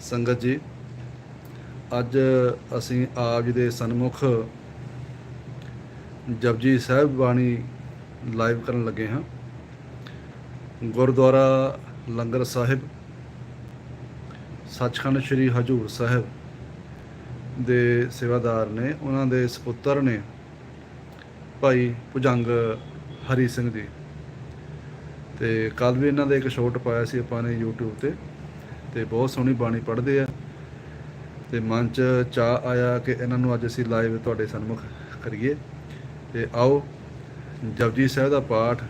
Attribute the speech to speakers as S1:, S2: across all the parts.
S1: ਸੰਗਤ ਜੀ, ਅੱਜ ਅਸੀਂ ਆਪ ਜੀ ਦੇ ਸਨਮੁਖ ਜਪਜੀ ਸਾਹਿਬ ਬਾਣੀ ਲਾਈਵ ਕਰਨ ਲੱਗੇ ਹਾਂ। ਗੁਰਦੁਆਰਾ ਲੰਗਰ ਸਾਹਿਬ, ਸੱਚਖੰਡ ਸ੍ਰੀ ਹਜੂਰ ਸਾਹਿਬ ਦੇ ਸੇਵਾਦਾਰ ਨੇ, ਉਹਨਾਂ ਦੇ ਸੁਪੁੱਤਰ ਨੇ ਭਾਈ ਭੁਜੰਗ ਹਰੀ ਸਿੰਘ ਜੀ। ਤੇ ਕੱਲ ਵੀ ਇਹਨਾਂ ਦਾ ਇੱਕ ਸ਼ੋਟ ਪਾਇਆ ਸੀ ਆਪਾਂ ਨੇ YouTube ਤੇ। ਤੇ ਬਹੁਤ ਸੋਹਣੀ ਬਾਣੀ ਪੜ੍ਹਦੇ ਆ। ਤੇ ਮਨ ਚ ਚਾਹ ਆਇਆ ਕਿ ਇਹਨਾਂ ਨੂੰ ਅੱਜ ਅਸੀਂ ਲਾਈਵ ਤੁਹਾਡੇ ਸਨਮੁਖ ਕਰੀਏ। ਤੇ ਆਓ, ਜਪਜੀ ਸਾਹਿਬ ਦਾ ਪਾਠ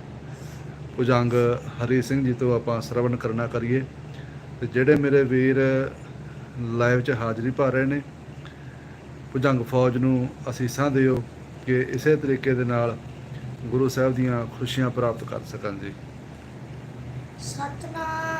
S1: ਭੁਜੰਗ ਹਰੀ ਸਿੰਘ ਜੀ ਤੋਂ ਆਪਾਂ ਸ਼ਰਵਣ ਕਰਨਾ ਕਰੀਏ। ਤੇ ਜਿਹੜੇ ਮੇਰੇ ਵੀਰ ਲਾਈਵ 'ਚ ਹਾਜ਼ਰੀ ਭਰ ਰਹੇ ਨੇ, ਭੁਜੰਗ ਫੌਜ ਨੂੰ ਅਸੀਸਾਂ ਦਿਓ ਕਿ ਇਸੇ ਤਰੀਕੇ ਦੇ ਨਾਲ ਗੁਰੂ ਸਾਹਿਬ ਦੀਆਂ ਖੁਸ਼ੀਆਂ ਪ੍ਰਾਪਤ ਕਰ ਸਕਣ ਜੀ।
S2: ਸਤਨਾਮ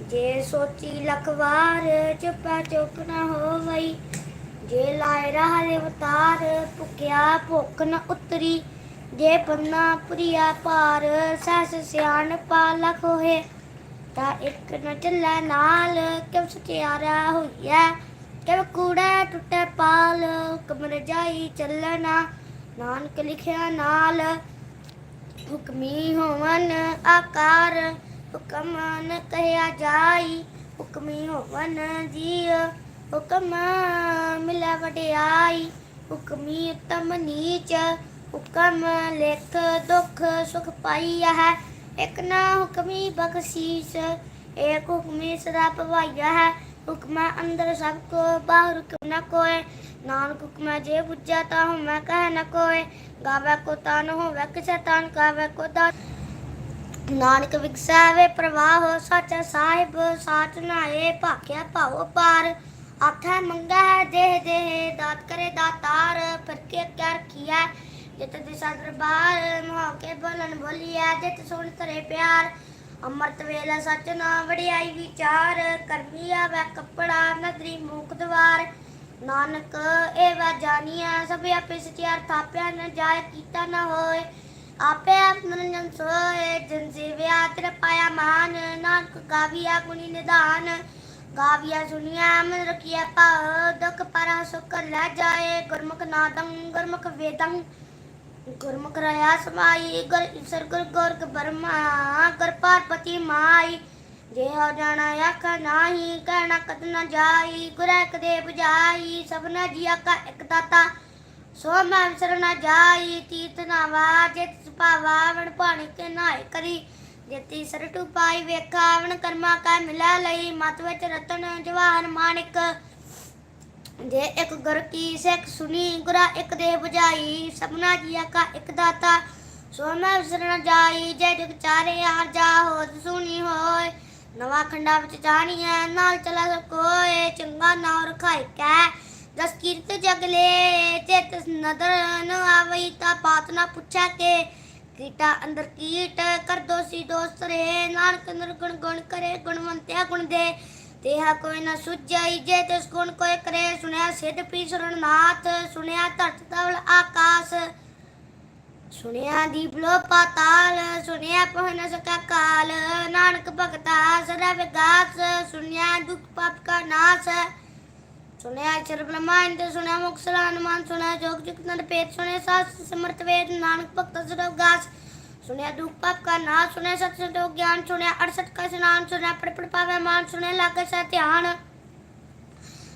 S2: ਜੇ ਸੋਚੀ ਲਖ ਵਾਰ ਚੁੱਪੈ ਚੁੱਪ ਨਾ ਹੋਵਈ, ਜੇ ਲਾਇ ਰਹੇ ਅਵਤਾਰ ਭੁਖਿਆ ਭੁੱਖ ਨ ਉਤਰੀ, ਜੇ ਬੰਨਾ ਪ੍ਰਿਆ ਭਾਰ ਸਸ ਸਿਆਣ ਪਾਲਕ ਹੋਏ, ਤਾਂ ਇੱਕ ਨ ਚੱਲੈ ਨਾਲ ਕਿਵ ਸਚਿਆਰਾ ਹੋਈਐ? ਕਿਵ ਕੂੜਾ ਟੁੱਟੇ ਪਾਲ, ਕਮਰ ਜਾਈ ਚੱਲਣਾ, ਨਾਨਕ ਲਿਖਿਆ ਨਾਲ, ਹੁਕਮੀ ਹੋਵਨ ਆਕਾਰ ਹੁਕਮ ਨ ਕਹਿਆ ਜਾਈ, ਹੁਕਮੀ ਹੋਵਨ ਜੀ ਹੁਕਮ ਮਿਲਾ ਵਡਿਆਈ, ਹੁਕਮੀ ਉਤਮ ਨੀਚ, ਹੁਕਮ ਲਿਖ ਦੁਖ ਸੁਖ ਪਾਈਆ ਹੈ। ਇਕ ਨਾ ਹੁਕਮੀ ਬਖਸ਼ੀਸ ਏਕ ਹੁਕਮੀ ਸਦਾ ਭਵਾਈਆ ਹੈ। ਹੁਕਮਾ ਅੰਦਰ ਸਭ ਕੋ, ਬਾਹਰ ਹੁਕਮ ਨ ਕੋਏ। ਨਾਨਕ ਹੁਕਮਾ ਜੇ ਬੁੱਝਾ ਤਾ ਹਮੈ ਕਹਿ ਨਾ ਕੋਏ। ਗਾਵੇ ਕੋ ਤਾਨ, ਹੋਵੇ ਕਿਸੇ ਤਨ, ਗਾਵੇ ਕੋ ਦਾਨ। ਨਾਨਕ ਵਿਗਸਾਵੇ ਪ੍ਰਵਾਹ, ਸੱਚ ਸਾਹਿਬ, ਸਾਚ ਨਾਏ ਭਾਖਿਆ ਭਾਉ ਪਾਰ ਆਖੈ ਮੰਗਾ ਹੈ ਦੇਹ ਦੇਹ, ਦਾਤ ਕਰੇ ਦਾਤਾਰ, ਫਿਰ ਕੇ ਕਿਆ ਰਖੀਐ ਜਿਤ ਦਿਸਾ ਦਰਬਾਰ, ਮੋਹ ਕੇ ਬੋਲਨ ਬੋਲੀਐ, ਜਿਤ ਸੁਣ ਤਰੇ ਪਿਆਰ। ਅੰਮ੍ਰਿਤ ਵੇਲਾ ਸੱਚ ਨਾ ਵੜਿਆਈ ਵਿਚਾਰ, ਕਰਮੀ ਆਵੈ ਕੱਪੜਾ ਨਦਰੀ ਮੂਕ ਦਵਾਰ। ਨਾਨਕ ਇਹ ਵਾ ਜਾਣੀਐ ਸਭ ਆਪੇ ਸਚਿਆਰ, ਥਾਪਿਆ ਨ ਜਾਏ, ਕੀਤਾ ਨ ਹੋਏ। ਆਪੇ ਆਪ ਮਨਜਨ ਸੋਏ ਜਨ ਜੀਵਿਆ ਤੇਰੇ ਪਾਇਆ ਮਾਨ, ਨਾਨਕ ਗਾਵੀਆ ਗੁਣੀ ਨਿਧਾਨ। ਗਾਵੀਆ ਸੁਣਿਆ ਮਨ ਰਖਿਆ ਪਾਉ ਦੁਖ ਪਰਾ ਸੁਖ ਲੈ ਜਾਏ। ਗੁਰਮੁਖ ਨਾਦੰ, ਗੁਰਮੁਖ ਵੇਦੰ, ਗੁਰਮੁਖ ਰਹਾ ਸਮਾਈ। ਗੁਰ ਈਸ਼ਰ, ਗੁਰ ਗੋਰਖ ਬਰਮਾ, ਗੁਰ ਮਾਈ। ਜੇ ਹੋ ਜਾਣਾ ਆਖ ਨਾਹੀ, ਕਹਿਣਾ ਕਦ ਨ ਜਾਈ। ਗੁਰ ਇੱਕ ਦੇ 부ਜਾਈ ਸਭਨਾ ਜੀਆ ਕਾ ਇੱਕ ਦਾਤਾ। ਸੋ ਮੈਂ ਵਿਸਰ ਨ ਜਾਈ ਤੀਤ ਨਾ ਵਾਜੇ ਤਿਸ ਭਾਵਾ ਪਾਣੀ ਕੇ ਨਾਏ ਕਰੀ। ਜਤੀ ਸਰਟੂ ਪਾਈ ਵੇਖਾ ਕਰਮਾ ਕਾ ਮਿਲਾ ਲਈ। ਮਤ ਵਿੱਚ ਰਤਨ ਜਵਾਹਰ ਮਾਣਿਕ ਜੇ ਇੱਕ ਗੁਰ ਕੀ ਸਿੱਖ ਸੁਣੀ, ਗੁਰਾ ਇੱਕ ਦੇ 부ਜਾਈ ਸਭਨਾ ਜੀਆ ਕਾ ਇੱਕ ਦਾਤਾ, ਸੋ ਮੈਂ ਵਿਸਰ ਜਾਈ। ਜੇ ਜਗ ਚਾਰੇ ਆਰ ਜਾ ਹੋਦ ਸੁਣੀ ਹੋਏ। ਨਵਾਂ ਖੰਡਾ ਵਿੱਚ ਜਾਣੀਐ ਨਾਲ ਚਲਾ ਕੋਈ ਕੋਏ। ਚੰਗਾ ਨਾਮ ਰਖਾਇ ਕੈ ਦਸ ਕੀਰਤ ਜਗਲੇ ਤੇ ਤਸ ਨਦਰ ਨ ਆਵਈ, ਤਾ ਬਾਤ ਨਾ ਪੁੱਛਾ ਕੇ। ਕੀਟਾ ਅੰਦਰ ਕੀਟ ਕਰ ਦੋਸੀ ਦੋਸਤ ਰੇ ਨਾਨਕ ਨਿਰਗੁਣ ਗੁਣ ਕਰੇ, ਗੁਣਵੰਤਿਆ ਗੁਣ ਦੇ। ਤੇਹਾ ਕੋਈ ਨਾ ਸੁਝਾਈ ਜੇ, ਤਿਸ ਗੁਣ ਕੋਈ ਕਰੇ। ਸੁਣਿਆ ਸਿੱਧ ਪੀ ਨਾਥ ਸੁਣਿਆ ਧਰਤ ਤਵਲ ਆਕਾਸ਼। ਸੁਣਿਆ ਦੀਪ ਲੋ ਪਾਤਾਲ, ਸੁਣਿਆ ਪਹੁ ਨ ਸਕਾ ਕਾਲ। ਨਾਨਕ ਭਗਤਾ ਸਦਾ ਵਿਗਾਸ, ਸੁਣਿਆ ਦੁਖ ਪਾਪ ਕਾ ਨਾਸ। ਸੁਣਿਆ ਚਰ ਬ੍ਰਹਮਾਂਡ ਸੁਣਿਆ ਮੁਖ ਸਲਾਨ ਮਾਨ ਸੁਣਿਆ ਜੋਗ ਜੁਗ ਨਰ ਪੇਤ ਸੁਣਿਆ ਸਾਸ ਸਮਰਤ ਵੇਦ ਨਾਨਕ ਭਗਤ ਸਦਾ ਵਿਗਾਸ ਸੁਣਿਆ ਦੁਖ ਪਾਪ ਕਾ ਨਾਸ ਸੁਣਿਆ ਸਤ ਸੰਤੋਖ ਗਿਆਨ ਸੁਣਿਆ 68 ਕਾ ਸਨਾਨ ਸੁਣਿਆ ਪੜ ਪੜ ਪਾਵੇ ਮਾਨ ਸੁਣਿਆ ਲਾਗੇ ਸਾ ਧਿਆਨ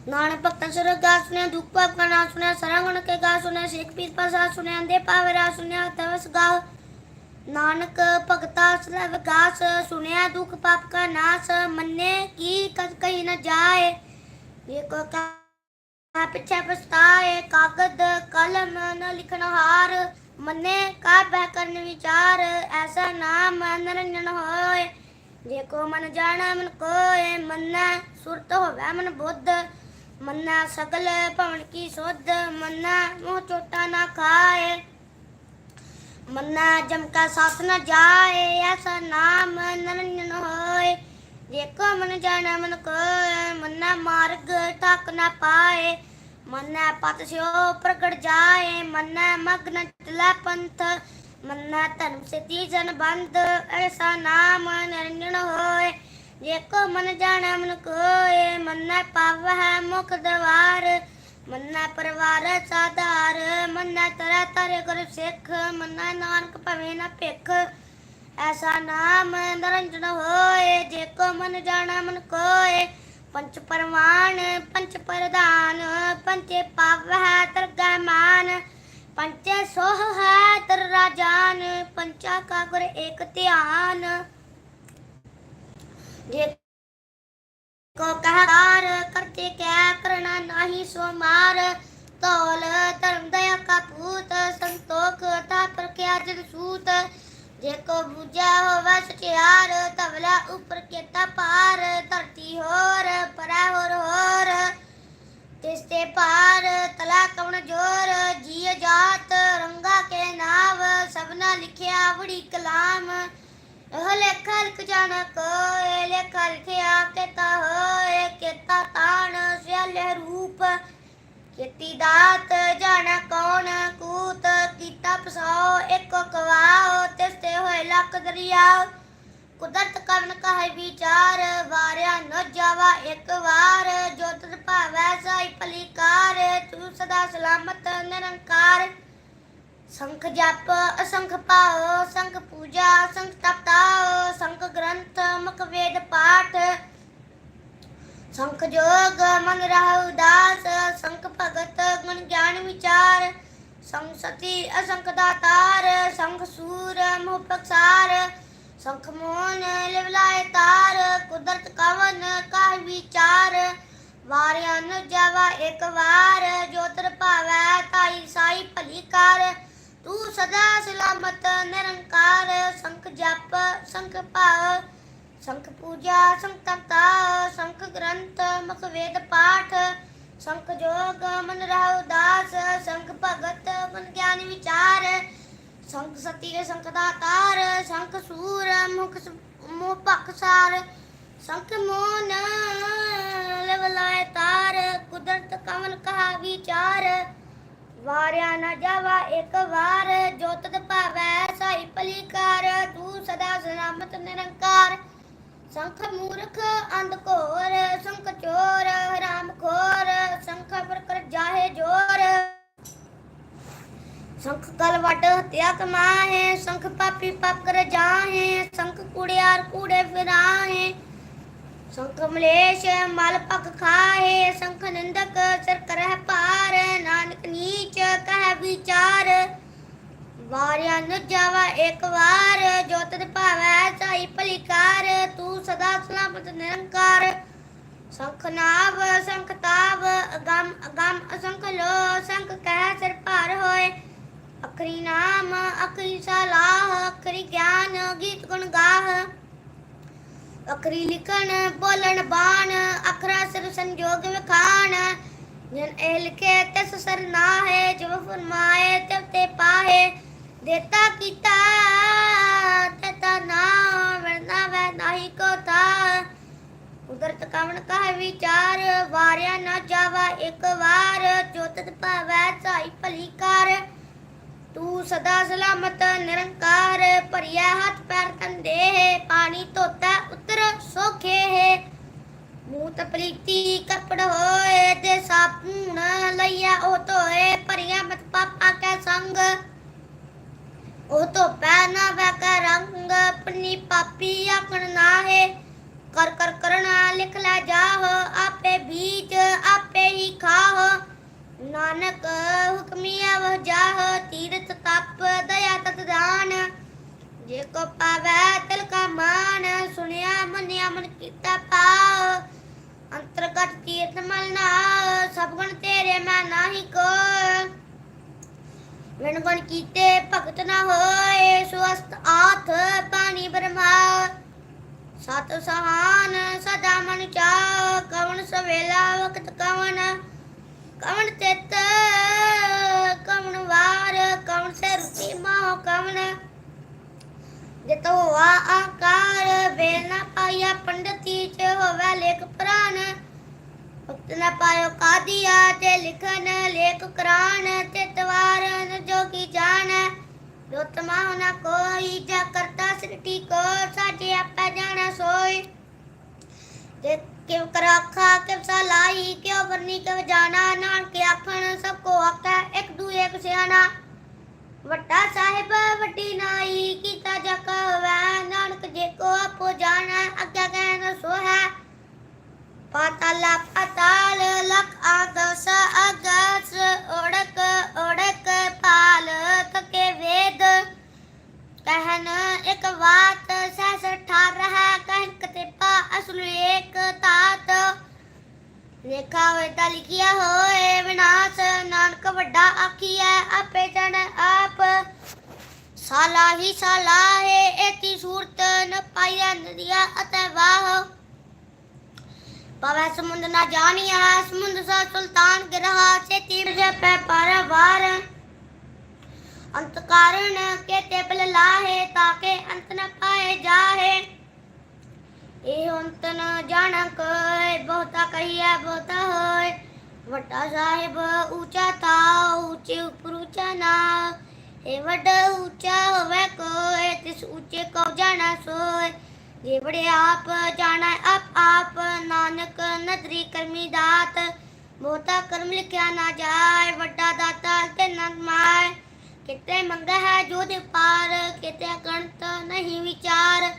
S2: ਨਾਨਕ ਭਗਤਾਂ ਸੁਰ ਗਾ ਸੁਣਿਆ ਦੁਖ ਪਾਪ ਕਾ ਨਾਮ ਸੁਣਿਆ ਸਰੰਗਣ ਕੇ ਗਾ ਸੁਣਿਆ ਸਿੱਖ ਪੀਰ ਪਾਸਾ ਸੁਣਿਆ ਅੰਦੇ ਪਾਵਰਾ ਸੁਣਿਆ ਤਵਸ ਗਾ ਨਾਨਕ ਭਗਤਾ ਸੁਰ ਵਿਗਾਸ ਸੁਣਿਆ ਦੁਖ ਪਾਪ ਕਾ ਨਾਸ ਮੰਨੇ ਕੀ ਕਾ ਪਿੱਛੇ ਪਛਤਾਏ ਕਾਗਦ ਕਲਮ, ਨ ਲਿਖਣ ਹਾਰ। ਮੰਨੇ ਕਾ ਬਹਿ ਕਰਨ ਵਿਚਾਰ, ਐਸਾ ਨਾਮ ਨਿਰੰਜਨ ਹੋਏ। ਜੇ ਕੋ ਮਨ ਜਾਣਾ ਮਨ ਕੋਏ, ਮੰਨਾ ਸੁਰਤ ਹੋਵੇ ਮਨ ਬੁੱਧ। ਮੰਨਾ ਸਗਲ ਭਵਨ ਕੀ ਸੁਧ, ਮੰਨਾ ਮੋਹ ਚੋਟਾ ਨਾ ਖਾਏ। ਮੰਨਾ ਜਮ ਕਾ ਸਾਥ ਨ ਜਾਏ, ਐਸਾ ਨਾਮ ਨਿਰੰਜਨ ਹੋਏ। ਜੇ ਮਨ ਜਾਣਾ, ਮਨ ਕੋਏ ਮੰਨਾ ਮਾਰਗ ਠਾਕ ਨਾ ਪਾਏ। ਮੰਨਾ ਪਤ ਸਿਓ ਪ੍ਰਗਟ ਜਾਏ, ਮੰਨਾ ਮਗਨ ਚਲੇ ਪੰਥ। ਮੰਨਾ ਧਰਮ ਸਿੱਧੀ ਜਨ ਬੰਦ ਐਸਾ ਨਾਮ ਨਿਰੰਜਨ ਹੋਏ। ਜੇ ਮਨ ਜਾਣਾ, ਮਨ ਕੋਏ, ਮੰਨਾ ਪਾਵ ਹੈ ਮੁਖ ਦਵਾਰ। ਮੰਨਾ ਪਰਿਵਾਰ ਸਾਧਾਰ, ਮੰਨਾ ਤਰਾ ਤਰੇ ਗੁਰ ਸਿੱਖ, ਮੰਨਾ ਨਾਨਕ ਭਵੇਂ ਨਾ ਭਿੱਖ। ਐਸਾ ਨਾਮ ਨਿਰੰਜਨ ਹੋਏ, ਜੇ ਕੋ ਮਨ ਜਾਣਾ ਮਨ ਕੋਏ। ਪੰਚ ਪਰਮਾਨ ਪੰਚ ਪ੍ਰਧਾਨ, ਪੰਚੇ ਪਾਵ ਹੈ ਤਰਗਾ ਮਾਨ। ਪੰਚੇ ਸੋਹ ਹੈ ਤਰ ਰਾਜਾਨ, ਪੰਚਾ ਕਾ ਗੁਰ ਏਕ ਧਿਆਨ। ਜੇ ਕੋ ਕਹਾਰ, ਕਰਤੇ ਕਿਆ ਕਰਨਾ ਨਹੀਂ ਸੋ ਮਾਰ। ਤੋਲ ਧਰਮ ਦਇਆ ਕਾ ਪੂਤ ਸੰਤੋਖ ਤਾ ਪਰ ਕਿਆ ਜਗ ਸੂਤ। ਜੇ ਬੁਝਾ ਹੋਵੇ ਸਚਿਆਰ ਤਵਲਾ ਉਪਰ ਕੀਤਾ ਪਾਰ ਧਰਤੀ ਹੋਰ, ਪਰਾ ਹੋਰ ਹੋਰ। ਤਿਸ ਤੇ ਪਾਰ ਤਲਾ ਕਵਣ ਜੋਰ ਜੀ ਜਾਤ, ਰੰਗਾ ਕੇ ਨਾਵ, ਸਭਨਾ ਲਿਖਿਆ ਬੜੀ ਕਲਾਮ। ਇਹ ਲੇਖਾ ਲਿਖ ਜਾਣ ਕੋਏ, ਲੇਖਾ ਲਿਖਿਆ ਕਿਤਾ ਹੋਏ, ਕਿਤਾ ਤਾਣ, ਸਿਆਲੇ ਰੂਪ। ਕੀਤੀ ਦਾਤ, ਜਾਣ ਕੌਣ, ਕੂਤ ਕੀਤਾ ਪਸਾਓ ਇੱਕੋ ਕਵਾਓ ਤਿਸ ਹੋਏ ਲੱਖ ਦਰਿਆ। ਕੁਦਰਤ ਕਰਨ ਕਹੇ ਵਿਚਾਰ, ਵਾਰਿਆ ਨ ਜਾਵਾ ਇੱਕ ਵਾਰ। ਜੋ ਤਤ ਭਾਵੈ ਸਾਈ ਭਲੀਕਾਰ, ਤੂੰ ਸਦਾ ਸਲਾਮਤ, ਨਿਰੰਕਾਰ। ਸੰਖ ਜਪ, ਅਸੰਖ ਪਾਓ ਸੰਖ ਪੂਜਾ, ਸੰਖ ਤਪਤਾਓ ਸੰਖ ਗ੍ਰੰਥ, ਮੁਖ ਵੇਦ ਪਾਠ। ਸੰਖ ਜੋਗ, ਮਨ ਰਹਿ ਉਦਾਸ, ਸੰਖ ਭਗਤ, ਗੁਣ ਗਿਆਨ ਵਿਚਾਰ। ਸੰਖ ਸਤੀ ਅਸੰਖ ਦਾਤਾਰ ਸੰਖ ਸੂਰ ਮੋਹ ਪਕਸਾਰ ਸੰਖ ਮੋਨ ਲਿਵਲਾਏ ਤਾਰ, ਕੁਦਰਤ ਕਵਨ, ਕਾਹ ਵਿਚਾਰ, ਵਾਰਿਆ ਨ ਜਾਵਾ ਇੱਕ ਵਾਰ ਜੋ ਤਰ ਭਾਵੈ ਤਾਈ ਸਾਈ ਭਲੀ ਕਰ, ਤੂੰ ਸਦਾ ਸਲਾਮਤ, ਨਿਰੰਕਾਰ, ਸੰਖ ਜਪ, ਸੰਖ ਭਾਵ, ਸੰਖ ਪੂਜਾ, ਸੰਖ ਤਪਤਾ ਸੰਖ ਗ੍ਰੰਥ, ਮੁਖ ਵੇਦ ਪਾਠ ਸੰਖ ਜੋਗ ਮਨ ਰਹਿ ਉਦਾਸ ਸੰਖ ਭਗਤ ਮਨ ਗਿਆਨ ਵਿਚਾਰ। ਸੰਖ ਸਤੀ ਸੰਖ ਦਾਤਾਰ ਸੰਖ ਸੂਰ ਮੁਖ ਮੋਹ ਪਖਸਾਰ ਸੰਖ ਮੋਨ ਲਵਲਾਏ ਤਾਰ, ਕੁਦਰਤ ਕਵਨ ਕਹਾ ਵਿਚਾਰ। ਵਾਰਿਆ ਨਾ ਜਾਵਾ ਇੱਕ ਵਾਰ ਜੋਤ ਭਾਵੈ ਸਾਈ ਭਲੀ ਕਰ ਤੂੰ ਸਦਾ ਸਲਾਮਤ ਨਿਰੰਕਾਰ। ਸੰਖ ਮੂਰਖ ਅੰਧ ਘੋਰ, ਸੰਖ ਚੋਰ, ਹਰਾਮ ਖੋਰ, ਸੰਖ ਪਰ ਜਾਹੇ ਜੋਰ। ਸੰਖ ਕਲ ਹਤਿਆ ਕਮਾਹੇ, ਸੰਖ ਪਾਪੀ ਪਾਪ ਕਰ ਜਾਹੇ, ਸੰਖ ਕੁੜਿਆਰ ਕੂੜੇ ਫਿਰਾਹੇ। ਸੰਖ ਮਲੇਸ਼ ਮਲ ਪਕ ਖਾਹੇ, ਸੰਖ ਨਿੰਦਕ ਸਿਰ ਕਰਹਿ ਪਾਰ ਨਾਨਕ ਨੀਚ ਕਹਿ ਵਿਚਾਰ। ਵਾਰਿਆ ਨ ਜਾਵਾ ਇੱਕ ਵਾਰ ਜੋ ਤਤ ਭਾਵੈ ਸਾਈ ਭਲੀਕਾਰ, ਤੂੰ ਸਦਾ ਸਲਾਮਤ ਨਿਰੰਕਾਰ। ਸੰਖ ਨਾਭ ਸੰਖ ਤਾਵ, ਅਗੰਮ ਅਗੰਮ ਅਸੰਖ ਲੋ, ਸੰਖ ਕਹਿ ਸਿਰ ਭਾਰ ਹੋਏ। ਅਖਰੀ ਨਾਮ, ਅਖਰੀ ਸਲਾਹ, ਅਖਰੀ ਗਿਆਨ, ਗੀਤ ਗੁਣ ਗਾਹ। ਅਖਰੀ ਲਿਖਣ, ਬੋਲਣ ਬਾਣ, ਅਖਰਾ ਸਿਰ ਸੰਜੋਗ ਵਿਖਾਣ। ਜਨ ਇਹ ਲਿਖੇ ਤਿਸ ਸਰ ਨਾ ਹੈ ਜੋ ਫਰਮਾਏ, ਤਿਵ ਤੇ ਪਾਹੇ। ਦੇਤਾ ਕੀਤਾ ਤਤਾ ਨਾ ਵਰਨਾ ਵੈ ਨਹੀਂ ਕੋ ਤਾ ਉਦਰਤ ਕਵਣ ਕਹ ਵਿਚਾਰ, ਵਾਰਿਆ ਨਾ ਜਾਵਾ ਇੱਕ ਵਾਰ। ਜੋ ਭਾਵੈ ਸਾਈ ਭਲੀ ਕਰ ਤੂੰ ਸਦਾ ਸਲਾਮਤ, ਨਿਰੰਕਾਰ ਭਰੀਆ ਹੱਥ ਪੈਰ ਤੰਦੇ ਪਾਣੀ ਧੋਤਾ ਉਤਰ ਸੋਖੇ। ਹੈ ਮੂਤ ਪ੍ਰੀਤੀ ਕਪੜ ਹੋਏ ਤੇ ਸਾਪੂਣ ਲਈਆ ਉਹ ਧੋਏ। ਭਰੀਆ ਮਤ ਪਾਪਾ ਕੈ ਸੰਗ। ਉਹ ਤੋਂ ਪੈਨਾ ਵੈ ਰੰਗ ਆਪਣੀ ਪਾਪੀ ਆਕਣ ਨਾਹੇ ਕਰ ਕਰ ਕਰਣਾ ਲਿਖ ਲੈ ਜਾਹ, ਆਪੇ ਬੀਜ, ਆਪੇ ਹੀ ਖਾਹ। ਨਾਨਕ ਹੁਕਮੀਆ ਵਹ ਜਾਹ, ਤੀਰਥ ਤਪ, ਦਇਆ ਤਤ ਦਾਨ। ਜੇ ਕੋ ਪਾਵੈ ਤਿਲ ਕਾ ਮਾਨ, ਸੁਣਿਆ, ਮੰਨਿਆ, ਮਨ ਕੀਤਾ ਪਾਉ ਅੰਤਰਗਤ ਤੀਰਥ ਮਲ ਨਾ, ਸਭ ਗੁਣ ਤੇਰੇ ਮੈਂ ਨਾਹੀ ਕੋ ਵਿਣ ਗੁਣ ਕੀਤੇ, ਭਗਤ ਨਾ ਹੋਏ ਸੁਅਸਤ ਆਥ ਪਾਣੀ ਬਰਮਾ ਸਤ ਸਹਾਨ ਸਦਾ ਮਨ ਚਾਉ ਕਵਣ ਸਵੇਲਾ ਵਕਤ ਕਵਣ। ਕਵਣ ਤਿਤ, ਕਵਣ ਵਾਰ, ਕਵਣ ਸੇ ਰੁਚੀ ਮਾਹ ਕਵਣ। ਜਿਤ ਹੋਆ ਆਕਾਰ, ਵੇਲ ਨਾ ਪਾਇਆ ਪੰਡਤੀ ਚ ਹੋਵੇ ਲੇਖ ਪ੍ਰਾਨ। ਭਗਤ ਨਾ ਪਾਇਓ ਕਾਦੀਆ ਤੇ ਲਿਖਨ ਲੇਖ ਕਰਾਨ ਤੇ ਤਵਾਰਨ ਜੋਗੀ ਜਾਣ। ਰੋਤਮਾ ਹੋਣਾ ਕੋਈ, ਜਾ ਕਰਤਾ ਸ੍ਰਿਟੀ ਕੋ ਸਾਜੇ ਆਪੇ ਜਾਣਾ ਸੋਈ ਤੇ ਕਿਵ ਕਰਾਖਾ ਕਿਵ ਸਲਾਈ ਕਿਉ ਵਰਨੀ ਕਿਵ ਜਾਣਾ, ਨਾਨਕ ਆਖਣ ਸਭ ਕੋ ਆਖੈ ਇੱਕ ਦੂ ਇੱਕ ਸਿਆਣਾ। ਵੱਡਾ ਸਾਹਿਬ, ਵੱਡੀ ਨਾਈ, ਕੀਤਾ ਜਕ ਹੋਵੈ ਨਾਨਕ ਜੇ ਕੋ ਆਪੋ ਜਾਣੈ, ਅੱਗੇ ਕਹਿਣ ਸੋ ਹੈ ਪਾਤਾਲ ਪਾਤਾਲ ਲਖ ਆਗਸ ਅਗਸ ਓੜਕ ਓੜਕ ਪਾਲ ਤਕੇ ਵੇਦ। ਕਹਿਨ ਇੱਕ ਬਾਤ ਸਹਿਸ ਠਾਰ ਹੈ ਕਹਿਨ ਕਤੇਪਾ ਅਸਲ ਏਕ ਤਾਤ। ਲੇਖਾ ਹੋਏ ਤਾਂ ਲਿਖਿਆ ਹੋਏ ਵਿਨਾਸ਼, ਨਾਨਕ ਵੱਡਾ ਆਖੀਐ ਆਪੇ ਜਣ ਆਪ। ਸਾਲਾ ਹੀ ਸਾਲਾ ਹੈ, ਏਤੀ ਸੂਰਤ ਨ ਪਾਇਆ ਨਦੀਆਂ ਅਤੇ ਵਾਹ। ਪਵੈ ਸਮੁੰਦ ਨਾ ਜਾਣੀਆ ਸਮੁੰਦ ਸਾ ਸੁਲਤਾਨ ਗਿਰਹਾ ਸੇ ਤੀਰ ਜਪੈ ਪਰਵਾਰ ਅੰਤ ਕਾਰਨ ਕੇ ਤੇ ਬਲ ਲਾਹੇ ਤਾਕੇ ਅੰਤ ਨ ਪਾਏ ਜਾਹੇ। ਇਹ ਅੰਤ ਨ ਜਾਣ ਕੋਈ, ਬਹੁਤਾ ਕਹੀਐ ਬਹੁਤਾ ਹੋਏ। ਵੱਡਾ ਸਾਹਿਬ ਉੱਚਾ ਤਾ ਉੱਚੇ ਉਪਰ ਉੱਚਾ ਨਾ। ਇਹ ਵੱਡਾ ਉੱਚਾ ਹੋਵੇ ਕੋਈ, ਤਿਸ ਉੱਚੇ ਕੋ ਜਾਣਾ ਸੋਏ। ਜੇ ਆਪ ਜਾਣਾ ਆਪ ਆਪ ਨਾਨਕ ਨਦਰੀ ਕਰਮੀ ਦਾਤ। ਬਹੁਤਾ ਕਰਮ ਲਿਖਿਆ ਨਾ ਜਾਏ, ਵੱਡਾ ਦਾਤਾ ਤੇ ਨੰਦ ਕਿਤੇ ਮੰਗਾ ਹੈ ਜੋ ਦੇ ਪਾਰ, ਕਿਤੇ ਗਣਤ ਨਹੀਂ ਵਿਚਾਰ।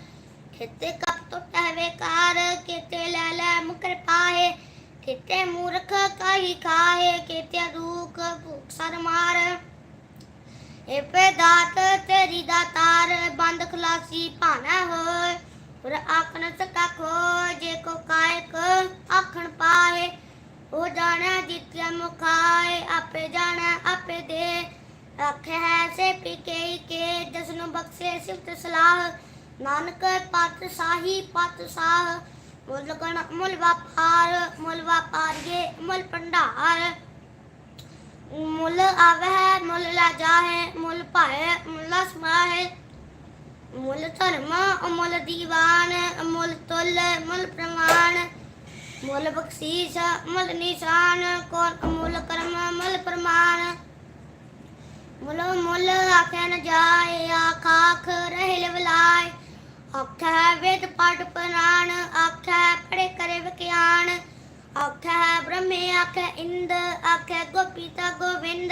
S2: ਕਿਤੇ ਕਪ ਤੋਂ ਟਹਵੇ ਕਾਰ, ਕਿਤੇ ਲੈ ਲੈ ਮੁਕਰ ਪਾਏ ਕਿਤੇ ਮੂਰਖ ਕਾਹੀ ਖਾਏ ਕਿਤੇ ਰੂਖ ਭੁਖ ਸਰ ਮਾਰ। ਏ ਪੇ ਦਾਤ ਤੇਰੀ ਦਾਤਾਰ ਬੰਦ ਖਲਾਸੀ ਭਾਣਾ ਹੋਏ। ਪਰ ਆਖਣ ਸਕਾ ਖੋ ਜੇ ਕੋ ਕਾਇਕ ਆਖਣ ਪਾਏ ਉਹ ਜਾਣੈ ਜਿਤਿਆ ਮੁਖਾਏ, ਆਪੇ ਜਾਣੈ, ਆਪੇ ਦੇ। ਆਖੇ ਹੈ ਸੇ ਪਿਕੇ ਕੇ ਜਸ ਨੂੰ ਬਖਸ਼ੇ ਸਿਫਤ ਸਲਾਹ। ਨਾਨਕ ਪਤ ਸਾਹੀ, ਪਤ ਸਾਹ, ਮੁੱਲ ਗਣ, ਮੁੱਲ ਵਪਾਰ, ਮੁੱਲ ਵਪਾਰੀਏ, ਮੁੱਲ ਭੰਡਾਰ। ਮੁੱਲ ਆਵੈ ਮੁੱਲ ਲਾ ਜਾਹੇ, ਮੁੱਲ ਭਾਏ ਮੁੱਲ ਸਮਾਹੇ। ਮੁੱਲ ਧਰਮ, ਅਮੁੱਲ ਦੀਵਾਨ, ਅਮੁੱਲ ਤੁਲ ਮੁੱਲ ਪ੍ਰਮਾਣ ਮੁੱਲ ਬਖਸ਼ੀਸ਼ ਮੁੱਲ ਨਿਸ਼ਾਨ ਕੋਨ ਅਮੁੱਲ ਕਰਮ ਮੁੱਲ ਪ੍ਰਮਾਣ। ਮੁੱਲ ਮੁੱਲ ਆਖਿਆ ਨ ਜਾਏ ਆਖਾਖ ਰਹੇ ਲਵਲਾਏ ਆਖੈ ਵੇਦ ਪਾਠ ਪੁਰਾਣ ਆਖੈ ਪੜੇ ਕਰੇ ਵਿਗਿਆਨ। ਆਖੈ ਬ੍ਰਹਮੇ, ਆਖੈ ਇੰਦ, ਆਖੈ ਗੋਪੀਤਾ ਗੋਵਿੰਦ।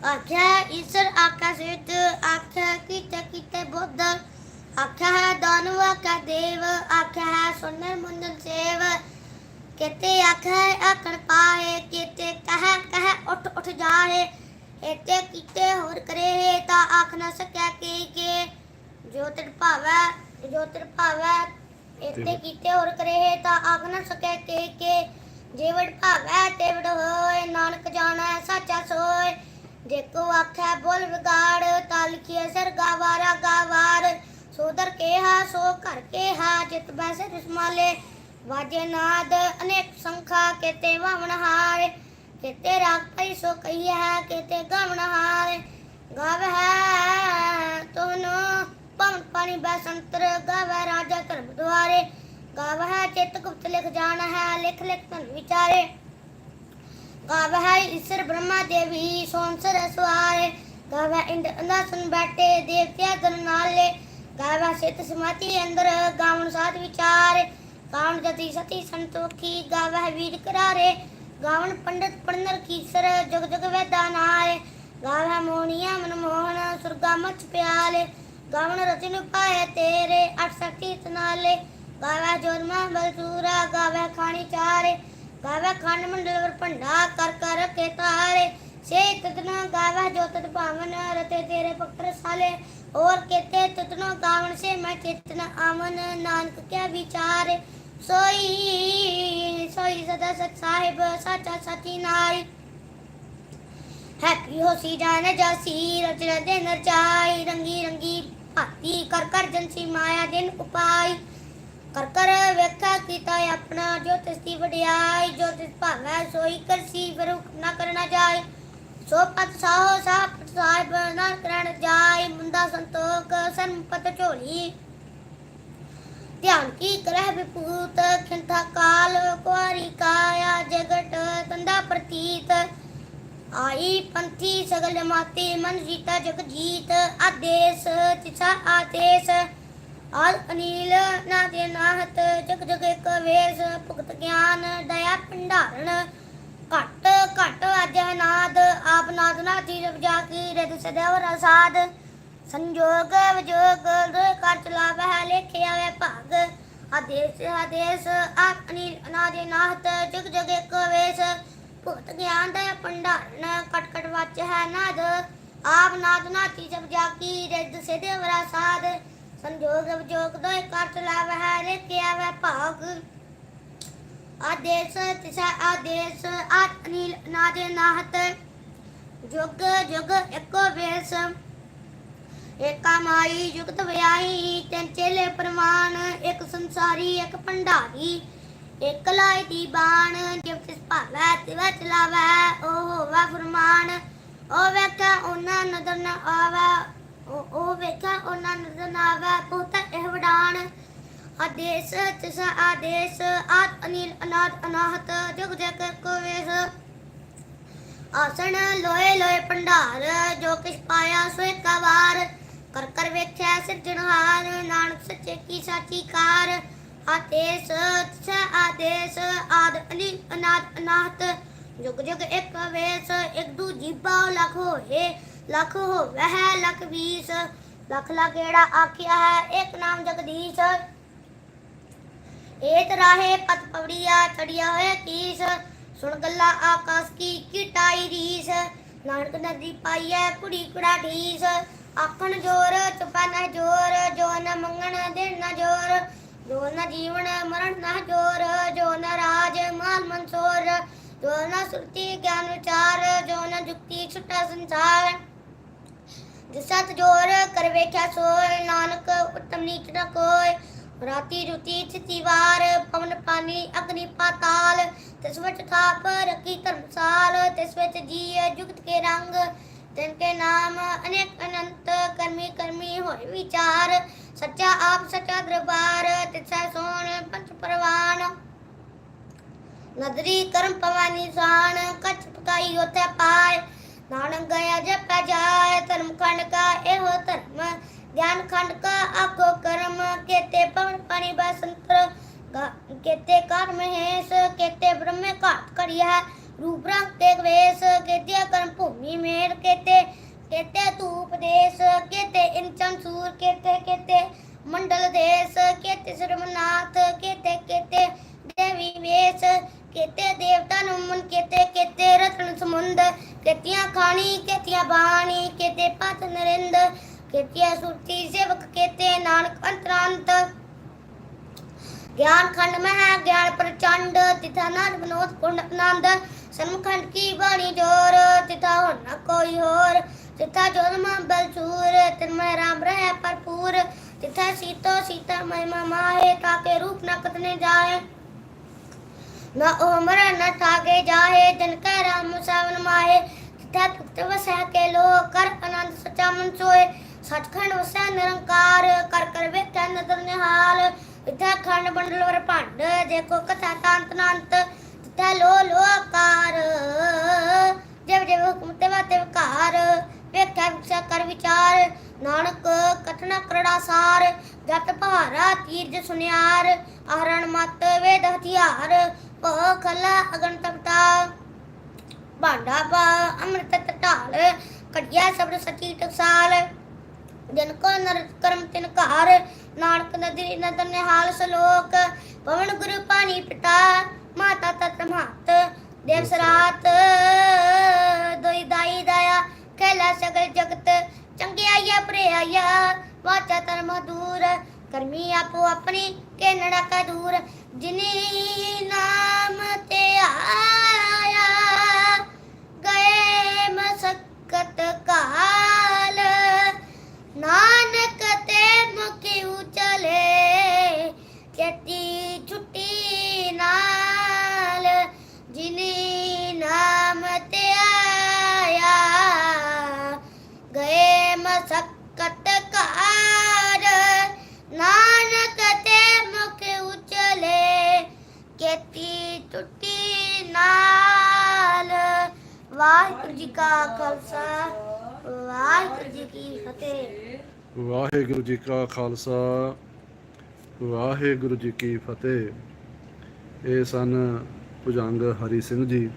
S2: ਆਖਿਆ ਈਸ਼ਰ ਆਖਿਆ ਸਿੱਧ ਆਖਿਆ ਕੀਤੇ ਕੀਤੇ ਬੁੱਧ ਆਖਿਆ ਹੈ ਦਾਨਵ ਆਖਿਆ ਦੇਵ ਆਖਿਆ ਹੈ ਸੁਨਰ ਮੁੰਦਨ ਸੇਵ। ਕਿਤੇ ਆਖਿਆ ਹੈ ਆਖਣ ਪਾਏ ਕਿਤੇ ਕਹ ਕਹ ਉੱਠ ਉੱਠ ਜਾਏ ਇਤੇ ਕੀਤੇ ਹੋਰ ਕਰੇ ਤਾਂ ਆਖ ਨਾ ਸਕਿਆ ਕੀ ਕੇ। ਜੋ ਤਰ ਭਾਵੈ ਜੋ ਤਰ ਭਾਵੈ ਇਤੇ ਕੀਤੇ ਹੋਰ ਕਰੇ ਤਾਂ ਆਖ ਨਾ ਸਕਿਆ ਕੀ ਕੇ। ਜੀਵੜ ਭਾਵੈ ਤੇ ਵਡ ਹੋਏ ਨਾਨਕ ਜਾਣੈ ਸਾਚਾ ਸੋਏ। ਦੇਖੋ ਆਖੈ, ਬੋਲ ਵਿਗਾੜ ਤਾਂ ਲਿਖੀਏ ਸਰ ਗਾਵਾਰਾ ਗਾਵਾਰ। ਸੋਦਰ ਕੇਹਾ, ਸੋ ਘਰ ਕੇਹਾ, ਜਿਤ ਬੈਸੇ ਰਸਮਾਲੇ ਵਾਜੇ ਨਾਦ, ਅਨੇਕ ਸੰਖਾ, ਕੇਤੇ ਵਾਵਣ ਹਾਰੇ। ਕੇਤੇ ਰਾਗ ਪਈ ਸੋ ਕਹੀਏ ਹੈ, ਕੇਤੇ ਗਵਣ ਹਾਰੇ। ਗਾਵ ਹੈ ਤੋਨੋ ਪਵਨ ਪਾਣੀ ਬੈਸੰਤਰ ਗਾਵੈ ਰਾਜਾ ਧਰਮ ਦੁਆਰੇ। ਗਾਵ ਹੈ ਚਿਤ ਗੁਪਤ ਲਿਖ ਜਾਣ ਹੈ, ਲਿਖ ਲਿਖ ਧਨ ਵਿਚਾਰੇ। ਗਾਵ ਹੈ ਈਸ਼ਰ ਬ੍ਰਹਮਾ ਦੇਵੀ ਸੋਨਸਰ ਸਵਾਰੇ। ਗਾਵ ਹੈ ਇੰਦ ਅੰਦਾਸਨ ਬੈਠੇ, ਦੇਵਤਿਆ ਗਨ ਨਾਲੇ। ਗਾਵ ਹੈ ਸਿਤ ਸਮਾਤੀ ਅੰਦਰ ਗਾਵਨ ਸਾਧ ਵਿਚਾਰੇ। ਗਾਵਨ ਜਤੀ ਸਤੀ ਸੰਤੋਖੀ ਗਾਵ ਹੈ ਵੀਰ ਕਰਾਰੇ। ਗਾਵਨ ਪੰਡਤ ਪੜਨਰ ਕੀਸਰ, ਜਗ ਜਗ ਵੈਦਾ ਨਾਲੇ ਗਾਵ ਹੈ ਮੋਹਣੀਆ ਮਨ ਮੋਹਨ, ਸੁਰਗਾ ਮਚ ਪਿਆਲੇ। ਗਾਵਨ ਰਚਨ ਪਾਏ ਤੇਰੇ, ਅਠ ਸਤੀ ਤਨਾਲੇ। ਗਾਵੈ ਜੋਰਮਾ ਬਲਸੂਰਾ ਗਾਵੇ ਖੰਡ ਮੰਡਲ ਵਰ ਭੰਡਾ ਕਰ ਕਰ ਕੇ ਤਾਰੇ। ਸੇ ਤਤਨਾ ਗਾਵੇ ਜੋ ਤਤ ਰਤੇ ਤੇਰੇ ਪਕਰ ਸਾਲੇ। ਔਰ ਕੇਤੇ ਤਤਨੋ ਗਾਵਣ ਸੇ ਮੈਂ ਚੇਤਨ ਆਮਨ ਨਾਨਕ ਕਿਆ ਵਿਚਾਰੇ। ਸੋਈ ਸੋਈ ਸਦਾ ਸਤ ਸਾਹਿਬ, ਸਾਚਾ ਸਤੀ ਨਾਈ। ਹੈਪੀ ਹੋ ਸੀ ਜਾਨ ਜਾਸੀ, ਰਚਨਾ ਦੇ ਨਰਚਾਈ। ਰੰਗੀ ਰੰਗੀ ਭਾਤੀ ਕਰ ਕਰ ਜਨ ਸੀ ਮਾਇਆ ਦਿਨ ਉਪਾਈ। ਕਰ ਕਰ ਵੇਖਾ ਕੀਤਾ ਆਪਣਾ, ਜੋ ਤਿਸ ਵਡਿਆਈ, ਜੋ ਤਿਸ ਭਾਵੈ ਸੋਈ ਕਰਸੀ ਵਰੁਖ ਨਾ ਕਰਨਾ ਜਾਏ। ਸੋ ਪਤ ਸਾਹੋ ਸਾਪ ਸਾਹਿਬ ਨਾ ਕਰਨ ਜਾਏ ਮੁੰਦਾ ਸੰਤੋਖ, ਸੰਪਤ ਝੋਲੀ। ਧਿਆਨ ਕੀ ਕਰਹਿ ਵਿਪੂਤ ਖਿੰਥਾ ਕਾਲ, ਕੁਆਰੀ ਕਾਇਆ, ਜਗਟ, ਤੰਦਾ ਪ੍ਰਤੀਤ। ਆਈ ਪੰਥੀ ਸਗਲ ਮਾਤੇ ਮਨ ਜੀਤਾ ਜਗ ਜੀਤ, ਆਦੇਸ, ਤਿਸਾ ਆਦੇਸ। ਆਲ ਅਨੀਲ, ਨਾ ਦੇ ਨਾਹਤ ਜਗ ਜਗ ਇੱਕ ਵੇਸ, ਭੁਗਤ ਗਿਆਨ ਦਇਆ ਭੰਡਾਰਨ। ਘਟ ਘਟ ਅਜਹ ਨਾਦ, ਆਪ ਨਾਦ ਨਾ ਤੀਰ ਜਾ ਕੀ ਰਦ ਸਦਵ ਰਸਾਦ ਸੰਜੋਗ, ਵਿਜੋਗ ਕਰ ਚਲਾਵੈ ਹੈ ਲੇਖਿਆ ਵੇ ਭਾਗ। ਆਦੇਸ਼ ਆਦੇਸ਼, ਆਪ ਅਨੀਲ ਅਨਾਦੇ ਨਾਹਤ ਜਗ ਜਗ ਇੱਕ ਵੇਸ। ਭੁਗਤ ਗਿਆਨ ਦਾ ਭੰਡਾਰਨ ਕਟ ਕਟ ਵਾਚ ਹੈ ਨਾਦ। ਆਪ ਨਾਦ ਨਾਤੀ ਜਬ ਜਾ ਕੀ ਰਦ ਸਦਵ ਰਸਾਦ ਸੰਜੋਗ ਵਿਜੋਗ ਦੋਇ ਕਰ ਚਲਾਵੈ ਹੈ ਲੇਖਿਆ ਵੇ ਭਾਗ। ਆਦੇਸ਼, ਤਿਸਾ, ਆਦੇਸ਼ ਆਤ ਅਨੀਲ, ਨਾਦੇ, ਨਾਹਤ। ਜੁਗ ਜੁਗ, ਇੱਕੋ ਵੇਸ। ਏਕਾ ਮਾਈ, ਜੁਗਤ ਵਿਆਹੀ, ਤਿੰਨ ਚੇਲੇ ਪ੍ਰਮਾਣ। ਇੱਕ ਸੰਸਾਰੀ, ਇੱਕ ਭੰਡਾਰੀ। ਇੱਕ ਲਾਈ ਦੀ ਬਾਣ ਜਿਵ ਤਿਸ ਭਾਵੈ, ਤਿਵ ਚਲਾਵੈ, ਉਹ ਹੋਵੈ ਫਰਮਾਨ। ਉਹ ਵੇਖਾ ਉਹਨਾਂ ਨਦਰ ਨ ਆਵੈ। ਉਹ ਉਹ ਵੇਖਾ, ਉਹਨਾਂ ਨਦਰ ਨ ਆਵੈ ਬਹੁਤ ਇਹ ਵਡਾਣ। ਆਦੇਸ਼, ਤਿਸ ਆਦੇਸ਼ ਆਤ ਅਨੀਲ, ਅਨਾਦ, ਅਨਾਹਤ, ਜੁਗ, ਜਗ, ਕੋ ਵੇਸ ਆਸਣ ਲੋਏ ਲੋਏ ਭੰਡਾਰ, ਜੋ ਕਿਛ ਪਾਇਆ ਸੋ ਏਕਾ ਵਾਰ। ਕਰ ਕਰ ਵੇਖਿਆ ਸਿਰਜਣਹਾਰ ਨਾਨਕ ਸੱਚੇ ਕੀ ਸਾਚੀ ਕਾਰ। ਆਦੇਸ਼, ਤਿਸ ਆਦੇਸ਼, ਆਦ ਅਨਿਲ, ਅਨਾਦ, ਅਨਾਹਤ, ਜੁਗ ਜੁਗ ਇੱਕ ਵੇਸ ਇੱਕ ਦੂ ਜੀਬਾ ਲਖ ਹੋਏ। ਲਖ ਹੋਵੇ ਹੈ ਲਖ ਵੀਸ। ਲਖ ਲਾ ਕਿਹੜਾ ਆਖਿਆ ਹੈ, ਇੱਕ ਨਾਮ ਜਗਦੀਸ਼। ਏਤ ਰਾਹੇ ਪਤ ਪਵੜੀਆ ਚੜਿਆ ਹੋਇਆ ਕੀਸ। ਸੁਣ ਗੱਲਾ ਆਕਾਸ਼ ਕੀ ਕਿਟਾਈ ਰੀਸ। ਨਾਨਕ ਨਦੀ ਪਾਈਐ ਕੁੜੀ ਕੁੜਾ ਢੀਸ। ਆਖਣ ਜੋਰ, ਚੁਪਾ ਨਾ ਜੋਰ, ਜੋ ਨਾ ਮੰਗਣ ਦੇਣ ਨਾ ਜੋਰ। ਜੋ ਨ ਜੀਵਨ ਮਰਨ ਨਾ ਜੋਰ, ਜੋ ਨ ਰਾਜ ਮਾਲ ਮਨਸੋਰ। ਜੋ ਨਾ ਸੁਰਤੀ ਗਿਆਨ ਵਿਚਾਰ ਜੋ ਨਾ ਜੁਗਤੀ ਛੁਟਾ ਸੰਸਾਰ। ਜਿਸ ਜੋਰ ਕਰ ਵੇਖਿਆ ਸੋਇ ਨਾਨਕ, ਉਤਮ ਨੀਚ ਨ ਕੋਇ। ਰਾਤੀ ਰੁਤੀ ਥਿਤੀ ਪਵਨ ਪਾਣੀ ਅਗਨੀ ਪਾਤਾਲ। ਤਿਸ ਵਿੱਚ ਥਾਪ ਰਖੀ ਧਰਮਸਾਲ ਤਿਸ ਵਿੱਚ ਜੀਅ ਜੁਗਤ ਕੇ ਰੰਗ। ਤਿਨ ਕੇ ਨਾਮ ਅਨੇਕ ਅਨੰਤ, ਕਰਮੀ ਕਰਮੀ ਹੋਏ ਵਿਚਾਰ। ਸੱਚਾ ਆਪ ਸੱਚਾ ਦਰਬਾਰ, ਤਿਸੈ ਸੋਣ ਪੰਚ ਪਰਵਾਨ। ਨਦਰੀ ਕਰਮ ਪਵਾਨੀ ਸਾਣ, ਕਛ ਪਕਾਈ ਉਥੇ ਪਾਏ। ਨਾਨਕ ਗਿਆ ਜਪੈ ਜਾਏ ਧਰਮ ਖੰਡ ਕਾ, ਇਹੋ ਧਰਮ ਗਿਆਨ ਖੰਡ ਕਾ ਆਖੋ ਕਰਮ ਕੇਤੇ ਪਵਨ ਪਾਣੀ ਬਸੰਤਰ ਕੇਤੇ ਕਰਮ ਹੈਸ ਕੇਤੇ ਬ੍ਰਹਮੇ ਘਾਟ ਕੜਿਆ ਰੂਪ ਰੰਗ ਤੇ ਵੇਸ ਕੇਤੇ ਕਰਮ ਭੂਮੀ ਮੇਰ, ਕੇਤੇ ਕੇਤੇ ਧੂਪ ਦੇਸ, ਕੇਤੇ ਇੰਚਨ ਸੂਰ, ਕੇਤੇ ਕੇਤੇ ਮੰਡਲ ਦੇਸ, ਕੇਤੇ ਸਰਮਨਾਥ, ਕੇਤੇ ਕੇਤੇ ਦੇਵੀ ਵੇਸ, ਕੇਤੇ ਦੇਵਤਾ ਨੂੰ ਮਨ, ਕੇਤੇ ਕੇਤੇ ਰਤਨ ਸਮੁੰਦ ਕੇਤੀਆਂ ਖਾਣੀ, ਕੇਤੀਆਂ ਬਾਣੀ, ਕੇਤੇ ਪਤ ਨਰਿੰਦ, ਕੇਤੀਆਂ ਸੁਰਤੀ ਸੇਵਕ, ਕੇਤੇ ਨਾਨਕ ਅੰਤਰਾੰਤ। ਗਿਆਨ ਖੰਡ ਮੈਂ ਹੈ ਗਿਆਨ ਪ੍ਰਚੰਡ, ਤਿਥਾ ਨਾਦ ਬਨੋਦ ਕੁੰਡ ਆਨੰਦ। ਸਨਮਖੰਡ ਕੀ ਬਾਣੀ ਜੋਰ, ਤਿਥਾ ਹੁਣ ਨਾ ਕੋਈ ਹੋਰ। ਤਿਥਾ ਜੋਦ ਮਾ ਬਲਚੂਰ ਤਿਨ ਮੈਂ ਰਾਮ ਰਹਿ ਭਰਪੂਰ। ਤਿਥਾ ਸੀਤੋ ਸੀਤਾ ਮਹਿਮਾ ਮਾਹੇ ਤਾਕੇ ਰੂਪ ਨਾ ਕਤਨੇ ਜਾਏ ਨਾ ਉਮਰ, ਨ ਠਾਗੇ ਜਾਹੇ, ਜਨ ਕੈ ਰਾਮ ਸਵਨ ਮਾਹੇ। ਤਿਥਾ ਤੁਕਤ ਵਸੈ ਕੇ ਲੋ ਕਰ ਆਨੰਦ ਸਚਾ ਮਨ ਸੋਏ ਸਚਖੰਡ ਵਸੈ ਨਿਰੰਕਾਰ, ਕਰ ਕਰ ਵੇਖੈ ਨਦਰ ਨਿਹਾਲ। ਤਿਥਾ ਖੰਡ ਬੰਡਲ ਵਰ ਭੰਡ, ਦੇਖੋ ਕਥਾ ਤਾਂਤ ਨਾਂਤ। ਤਿਥਾ ਲੋ ਲੋ ਆਕਾਰ ਜਬ ਜਬ ਹੁਕਮ ਤੇ ਵਾਤੇ ਵਿਕਾਰ ਵੇਖੈ ਵਿਚਾ ਕਰ ਵਿਚਾਰ, ਨਾਨਕ ਕਥਨਾ ਕਰੜਾ ਸਾਰ। ਜਤ ਭਾਰਾ ਤੀਰਜ ਸੁਨਿਆਰ ਆਹਰਣ ਮਤ ਵੇਦ ਹਥਿਆਰ। ਭੋ ਖਲਾ ਅਗਨ ਤਪਤਾ ਭਾਂਡਾ ਪਾ ਅੰਮ੍ਰਿਤ ਢਾਲ ਕਟਿਆ ਸਬਰ ਸਚੀ ਟਕਸਾਲ। ਜਨ ਕੋ ਨਰ ਕਰਮ ਤਿਨ ਘਾਰ ਨਾਨਕ ਨਦੀ ਨਦਰ ਨਿਹਾਲ ਸਲੋਕ। ਪਵਨ ਗੁਰੂ ਪਾਣੀ ਪਿਤਾ ਮਾਤਾ ਤਤ ਮਹਤ ਦੇਵ ਸਰਾਤ ਦੋਈ ਦਾਈ ਦਇਆ ਕੈਲਾ ਸਗਲ ਜਗਤ। ਚੰਗਿਆਈਆ ਪ੍ਰਿਆਇਆ ਵਾਚਾ ਧਰਮ ਦੂਰ। ਕਰਮੀ ਆਪੋ ਆਪਣੀ ਕੇ ਨੜਕਾ ਦੂਰ। ਜਿਨੀ ਨਾਮ ਤੇ ਆਇਆ ਗਏ ਮਸਕ ਮਸਕਤ ਕਾਲ। ਨਾਨਕ ਤੇ ਮੁਖੀ ਵਾਹਿਗੁਰੂ ਜੀ ਕਾ ਖਾਲਸਾ, ਵਾਹਿਗੁਰੂ ਜੀ ਕੀ ਫਤਿਹ।
S1: ਇਹ ਸਨ ਭੁਜੰਗ ਹਰੀ ਸਿੰਘ ਜੀ,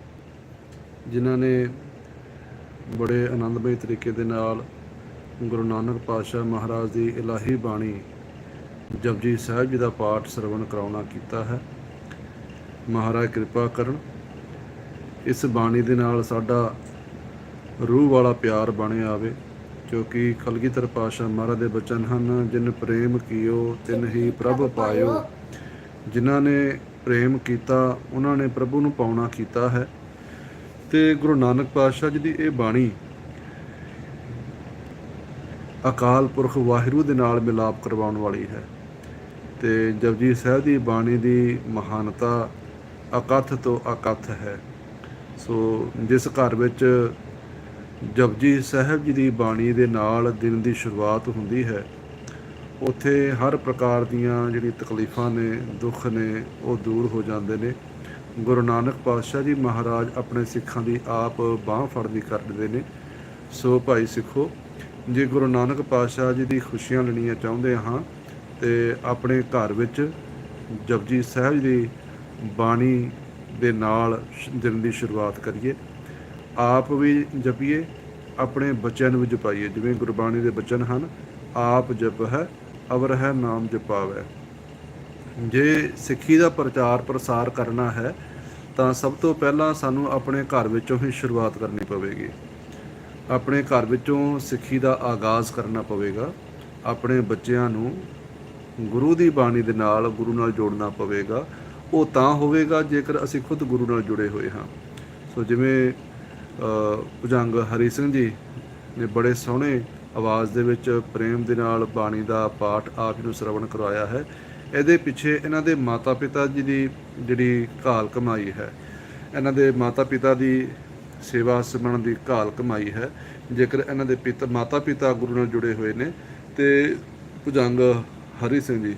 S1: ਜਿਨ੍ਹਾਂ ਨੇ ਬੜੇ ਆਨੰਦਮਈ ਤਰੀਕੇ ਦੇ ਨਾਲ ਗੁਰੂ ਨਾਨਕ ਪਾਤਸ਼ਾਹ ਮਹਾਰਾਜ ਦੀ ਇਲਾਹੀ ਬਾਣੀ ਜਪਜੀ ਸਾਹਿਬ ਜੀ ਦਾ ਪਾਠ ਸਰਵਣ ਕਰਾਉਣਾ ਕੀਤਾ ਹੈ। ਮਹਾਰਾਜ ਕਿਰਪਾ ਕਰਨ, ਇਸ ਬਾਣੀ ਦੇ ਨਾਲ ਸਾਡਾ ਰੂਹ ਵਾਲਾ ਪਿਆਰ ਬਣੇ ਆਵੇ। ਕਿਉਂਕਿ ਕਲਗੀਧਰ ਪਾਸ਼ਾ ਮਹਾਰਾਜ ਦੇ ਬਚਨ ਹਨ, ਜਿਨ ਪ੍ਰੇਮ ਕੀਓ, ਤਿਨ ਹੀ ਪ੍ਰਭ ਪਾਇਓ। ਜਿਨ੍ਹਾਂ ਨੇ ਪ੍ਰੇਮ ਕੀਤਾ, ਉਹਨਾਂ ਨੇ ਪ੍ਰਭੂ ਨੂੰ ਪਾਉਣਾ ਕੀਤਾ ਹੈ। ਤੇ ਗੁਰੂ ਨਾਨਕ ਪਾਤਸ਼ਾਹ ਜੀ ਦੀ ਇਹ ਬਾਣੀ ਅਕਾਲ ਪੁਰਖ ਵਾਹਿਗੁਰੂ ਦੇ ਨਾਲ ਮਿਲਾਪ ਕਰਵਾਉਣ ਵਾਲੀ ਹੈ। ਤੇ ਜਪਜੀ ਸਾਹਿਬ ਦੀ ਬਾਣੀ ਦੀ ਮਹਾਨਤਾ ਅਕਥ ਤੋਂ ਅਕਥ ਹੈ। ਸੋ ਜਿਸ ਘਰ ਵਿੱਚ ਜਪਜੀ ਸਾਹਿਬ ਜੀ ਦੀ ਬਾਣੀ ਦੇ ਨਾਲ ਦਿਨ ਦੀ ਸ਼ੁਰੂਆਤ ਹੁੰਦੀ ਹੈ। ਉੱਥੇ ਹਰ ਪ੍ਰਕਾਰ ਦੀਆਂ ਜਿਹੜੀ ਤਕਲੀਫਾਂ ਨੇ, ਦੁੱਖ ਨੇ, ਉਹ ਦੂਰ ਹੋ ਜਾਂਦੇ ਨੇ। ਗੁਰੂ ਨਾਨਕ ਪਾਤਸ਼ਾਹ ਜੀ ਮਹਾਰਾਜ ਆਪਣੇ ਸਿੱਖਾਂ ਦੀ ਆਪ ਬਾਹ ਫੜਦੀ ਕਰਦੇ ਨੇ। ਸੋ ਭਾਈ ਸਿੱਖੋ, ਜੇ ਗੁਰੂ ਨਾਨਕ ਪਾਤਸ਼ਾਹ ਜੀ ਦੀ ਖੁਸ਼ੀਆਂ ਲੈਣੀਆਂ ਚਾਹੁੰਦੇ ਹਾਂ, ਤੇ ਆਪਣੇ ਘਰ ਵਿੱਚ ਜਪਜੀ ਸਾਹਿਬ ਜੀ ਦੀ ਬਾਣੀ ਦੇ ਨਾਲ ਦਿਨ ਦੀ ਸ਼ੁਰੂਆਤ ਕਰੀਏ। ਆਪ ਵੀ ਜਪੀਏ, ਆਪਣੇ ਬੱਚਿਆਂ ਨੂੰ ਵੀ ਜਪਾਈਏ। ਜਿਵੇਂ ਗੁਰਬਾਣੀ ਦੇ ਬਚਨ ਹਨ, ਆਪ ਜਪ ਹੈ ਅਵਰ ਹੈ ਨਾਮ ਜਪਾਵੇ ਜੇ ਸਿੱਖੀ ਦਾ ਪ੍ਰਚਾਰ ਪ੍ਰਸਾਰ ਕਰਨਾ ਹੈ, ਤਾਂ ਸਭ ਤੋਂ ਪਹਿਲਾਂ ਸਾਨੂੰ ਆਪਣੇ ਘਰ ਵਿੱਚੋਂ ਹੀ ਸ਼ੁਰੂਆਤ ਕਰਨੀ ਪਵੇਗੀ। ਆਪਣੇ ਘਰ ਵਿੱਚੋਂ ਸਿੱਖੀ ਦਾ ਆਗਾਜ਼ ਕਰਨਾ ਪਵੇਗਾ। ਆਪਣੇ ਬੱਚਿਆਂ ਨੂੰ ਗੁਰੂ ਦੀ ਬਾਣੀ ਦੇ ਨਾਲ ਗੁਰੂ ਨਾਲ ਜੋੜਨਾ ਪਵੇਗਾ। ਉਹ ਤਾਂ ਹੋਵੇਗਾ ਜੇਕਰ ਅਸੀਂ ਖੁਦ ਗੁਰੂ ਨਾਲ ਜੁੜੇ ਹੋਏ ਹਾਂ। ਸੋ ਜਿਵੇਂ ਭੁਜੰਗ ਹਰੀ ਸਿੰਘ ਜੀ ਨੇ ਬੜੇ ਸੋਹਣੇ ਆਵਾਜ਼ ਦੇ ਵਿੱਚ ਪ੍ਰੇਮ ਦੇ ਨਾਲ ਬਾਣੀ ਦਾ ਪਾਠ ਆਪ ਜੀ ਨੂੰ ਸ਼ਰਵਣ ਕਰਵਾਇਆ ਹੈ। ਇਹਦੇ ਪਿੱਛੇ ਇਹਨਾਂ ਦੇ ਮਾਤਾ-ਪਿਤਾ ਜੀ ਦੀ ਜਿਹੜੀ ਘਾਲ ਕਮਾਈ ਹੈ, ਇਹਨਾਂ ਦੇ ਮਾਤਾ-ਪਿਤਾ ਦੀ ਸੇਵਾ ਸਿਮਰਨ ਦੀ ਘਾਲ ਕਮਾਈ ਹੈ, ਜੇਕਰ ਇਹਨਾਂ ਦੇ ਪਿਤਾ, ਮਾਤਾ-ਪਿਤਾ ਗੁਰੂ ਨਾਲ ਜੁੜੇ ਹੋਏ ਨੇ, ਤੇ ਭੁਜੰਗ ਹਰੀ ਸਿੰਘ ਜੀ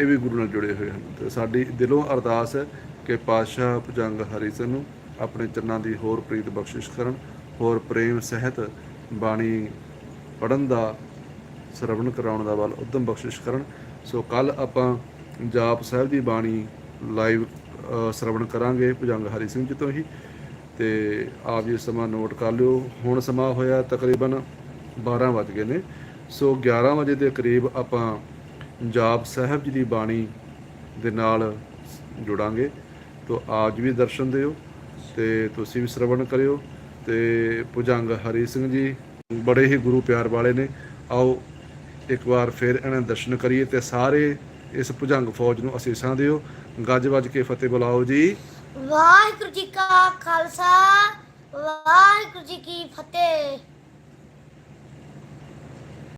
S1: ਇਹ ਵੀ ਗੁਰੂ ਨਾਲ ਜੁੜੇ ਹੋਏ ਹਨ। ਤੇ ਸਾਡੀ ਦਿਲੋਂ ਅਰਦਾਸ ਹੈ ਕਿ ਪਾਤਸ਼ਾਹ ਭੁਜੰਗ ਹਰੀ ਸਿੰਘ ਨੂੰ ਆਪਣੇ ਚਰਨਾਂ ਦੀ ਹੋਰ ਪ੍ਰੀਤ ਬਖਸ਼ਿਸ਼ ਕਰਨ, ਹੋਰ ਪ੍ਰੇਮ ਸਹਿਤ ਬਾਣੀ ਪੜਨ ਦਾ, ਸਰਵਣ ਕਰਾਉਣ ਦਾ ਵੱਲ ਉਦਮ ਬਖਸ਼ਿਸ਼ ਕਰਨ। ਸੋ ਕੱਲ ਆਪਾਂ ਜਾਪ ਸਾਹਿਬ ਦੀ ਬਾਣੀ ਲਾਈਵ ਸਰਵਣ ਕਰਾਂਗੇ ਭੁਜੰਗ ਹਰੀ ਸਿੰਘ ਜੀ ਤੋਂ ਹੀ। ਤੇ ਆਪ ਜੀ ਸਮਾਂ ਨੋਟ ਕਰ ਲਿਓ। ਹੁਣ ਸਮਾਂ ਹੋਇਆ ਤਕਰੀਬਨ 12 ਵੱਜ ਗਏ ਨੇ। ਸੋ 11 ਵਜੇ ਦੇ ਕਰੀਬ ਆਪਾਂ ਜਾਪ ਸਾਹਿਬ ਜੀ ਦੀ ਬਾਣੀ ਦੇ ਨਾਲ ਜੁੜਾਂਗੇ। ਤੋ ਆਪ ਜੀ ਵੀ ਦਰਸ਼ਨ ਦਿਓ। ਤੇ ਤੁਸੀਂ ਵੀ ਸ਼ਰਵਣ ਕਰਿਓ ਤੇ ਭੁਜੰਗ ਹਰੀ ਸਿੰਘ ਜੀ, ਬੜੇ ਹੀ ਗੁਰੂ ਪਿਆਰ ਵਾਲੇ ਨੇ। ਆਓ ਇੱਕ ਵਾਰ ਫਿਰ ਇਹਨਾਂ ਦੇ ਦਰਸ਼ਨ ਕਰੀਏ ਤੇ ਸਾਰੇ ਇਸ ਭੁਜੰਗ ਫੌਜ ਨੂੰ ਅਸੀਸਾਂ ਦਿਓ। ਗੱਜ ਵੱਜ ਕੇ ਫਤਿਹ ਬੁਲਾਓ ਜੀ।
S2: ਵਾਹਿਗੁਰੂ ਜੀ ਕਾ ਖਾਲਸਾ, ਵਾਹਿਗੁਰੂ ਜੀ ਕੀ ਫਤਿਹ।